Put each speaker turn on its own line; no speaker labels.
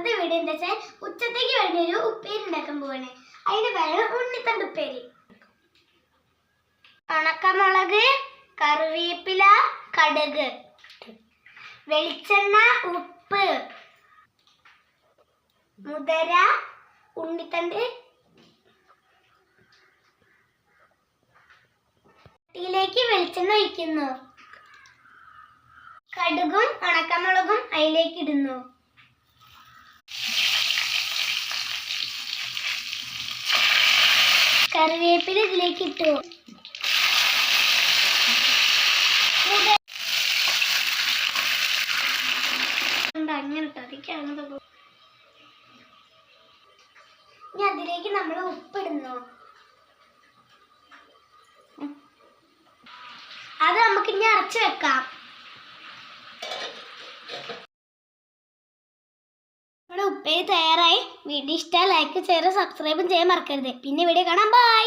ഇന്നത്തെ വീഡിയോ എന്താ വെച്ചാൽ ഉച്ചത്തേക്ക് വേണ്ടി ഒരു ഉപ്പേരി ഉണ്ടാക്കാൻ പോവാണ്. അതിന്റെ പേരാണ് ഉണ്ണിത്തണ്ട് ഉപ്പേരി. ഉണക്കമുളക് കറിവേപ്പില കടുക്. വെളിച്ചെണ്ണ ഉപ്പ്. മുതര ഉണ്ണിത്തണ്ട്. ിലേക്ക് വെളിച്ചെണ്ണ ഒഴിക്കുന്നു. കടുകും ഉണക്കമുളകും അതിലേക്ക് ഇടുന്നു. കറിവേപ്പില ഇതിലേക്ക് ഇട്ടു. അങ്ങനെ അതിലേക്ക് നമ്മൾ ഉപ്പിടുന്നു. അത് നമുക്ക് ഇനി അരച്ചു വെക്കാം. നമ്മുടെ ഉപ്പേരി തയ്യാറായി. വീഡിയോ ഇഷ്ടമായി ലൈക്ക് ചെയ്യാറ് സബ്സ്ക്രൈബും ചെയ്യാൻ മറക്കരുത്. പിന്നെ വീഡിയോ കാണാം. ബൈ